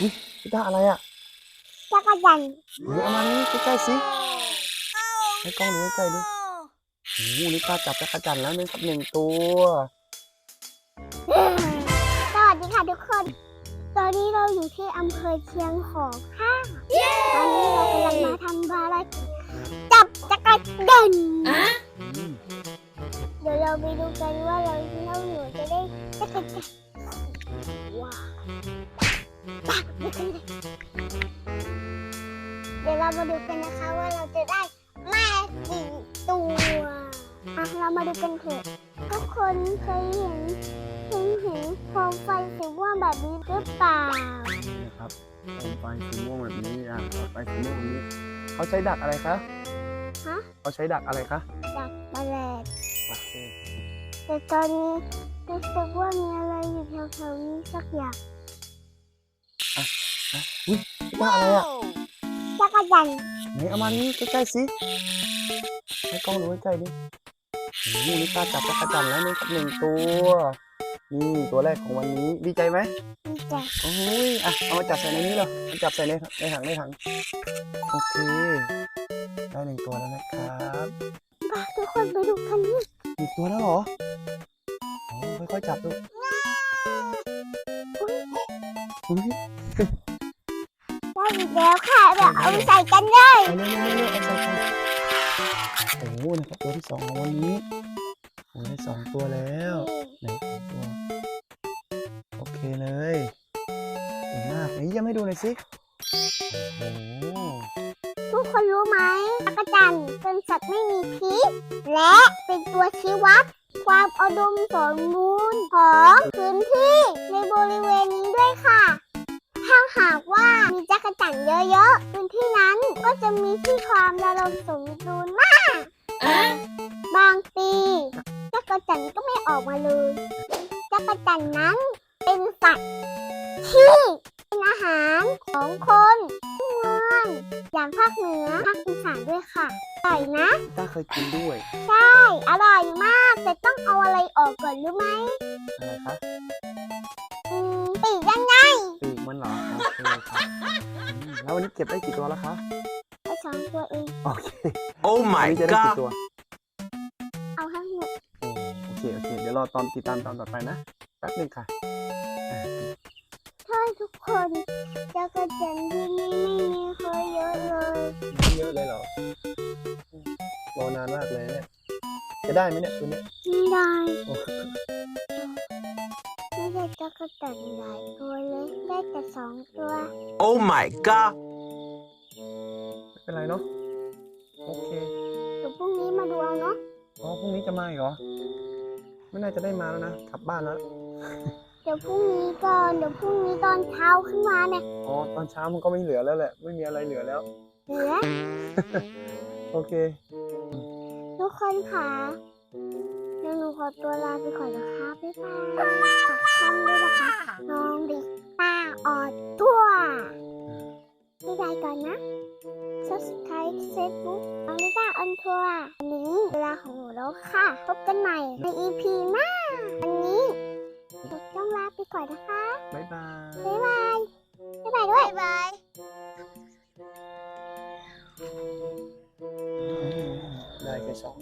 อุ๊ยพี่ต้าอะไรอะจักรจันทร์เฮ้ยเอามานี่ใกล้ๆสิให้กล้องดูใกล้ๆดิโอ้โหนี่ต้าจับจักรจันทร์แล้วหนึ่งครับหนึ่งตัว สวัสดีค่ะทุกคน ตอนนี้เราอยู่ที่อำเภอเชียงของค่ะตอนนี้เรากำลังมาทำภารกิจจับจักรจันทร์อืมเดี๋ยวเราไปดูกันว่าเราเราหนูจะได้จักรจันทร์ว้า มาดูกันนะคะว่าเราจะได้แม่กี่ตัวอะเรามาดูกันเถอะทุกคนเคยเห็นเห็นเห็นโคมไฟสีม่วงแบบนี้หรือเปล่านี่นะครับโคมไฟสีม่วงแบบนี้อะโคมไฟสีม่วงแบบนี้ เขาใช้ดักอะไรคะฮะเขาใช้ดักอะไรคะดักแมลงโอเคแต่ตอนนี้รู้สึกว่ามีอะไรอยู่แถวๆนี้สักอย่างอุ๊ยพี่ต้าอะไรอะ จักรจันทร์ไหนเอามานี่ใกล้ๆสิให้กล้องดูใกล้ๆดิโอ้โหนี่ต้าจับจักรจันทร์แล้วหนึ่งครับหนึ่งตัวนี่ตัวแรกของวันนี้ดีใจไหมมีแต่โอ้ยอะเอามาจับใส่ในนี้เหรอเอาจับใส่ในในถังในถังโอเคได้หนึ่งตัวแล้วนะครับบ้าทุกคนไปดูกันนี่อีกตัวแล้วเหรอโอ้ค่อยๆจับดูอุ๊ยได้ อีกแล้วค่ะเดี๋ยวเอาไปใส่กันเลยเอาเร็วๆเร็วๆเอาใส่ใส่โอ้โหนะครับตัวที่สองของวันนี้โอ้ได้สองตัวแล้วไหนสองตัวโอเคเลยเก่งมากไหนเยี่ยมให้ดูหน่อยสิโอ้โหทุกคนรู้ไหมจักรจันทร์เป็นสัตว์ไม่มีพิษและเป็นตัวชี้วัด ความอุดมสมบูรณ์ของพื้นที่ในบริเวณนี้ด้วยค่ะ ถ้าหากว่ามีจักรจันทร์เยอะๆพื้นที่นั้นก็จะมีที่ความระลมสมดุลมาก บางปีจักรจันทร์ก็ไม่ออกมาเลย จักรจันทร์นั้นเป็นสัตว์ที่เป็นอาหารของคนทุกเมืองอย่างภาคเหนือภาคอีสานด้วยค่ะอร่อยนะพี่ต้าเคยกินด้วยใช่ อร่อยมาก แต่ต้องเอาอะไรออกก่อนรู้ไหมอะไรคะ อืมปีกยังไงปีก มันเหรอโอเคครับอืมแล้ววันนี้เก็บได้กี่ตัวแล้วคะไปสองตัวเอง โอเค Oh วัน my นี้จะได้กี่ god! ตัวเอาทั้งหมดโอ้โอเคโอเค เดี๋ยวรอตอนติดตามตอนต่อไปนะแป๊บหนึงค่ะอ่าถ้าทุกคนจักรจันทร์ที่นี่ไม่มีเคยเยอะเลยไม่เยอะเลยเหรออืมรอนานมากเลยเนี่ย จะได้ไหมเนี่ยตัวเนี้ยไม่ได้ โอ้ ไม่ได้จักรจันทร์หลายตัวเลยได้แต่สองตัว Oh my god! ไม่เป็นไรเนาะโอเคเดี๋ยวพรุ่งนี้มาดูเอาเนาะอ๋อพรุ่งนี้จะมาอีกเหรอ ไม่น่าจะได้มาแล้วนะกลับบ้านแล้วเดี๋ยวพรุ่งนี้ก่อนเดี๋ยวพรุ่งนี้ตอนเช้าขึ้นมาเนี่ยอ๋อตอนเช้ามันก็ไม่เหลือแล้วแหละ ไม่มีอะไรเหลือแล้ว เหลือโอเค ทุกคนค่ะ เดี๋ยวหนูขอตัวลาไปก่อนนะคะบ๊ายบายทำด้วยนะคะน้องดิตาออดตัวบ๊ายบายก่อนนะ subscribe Facebook น้องดิต้าออนทัวร์วันนี้เวลาของหนูแล้วค่ะ พบกันใหม่ใน EP หน้าวันนี้หนูต้องลาไปก่อนนะคะ บ๊ายบาย บ๊ายบาย บ๊ายบายด้วย บ๊ายบาย ได้แค่สอง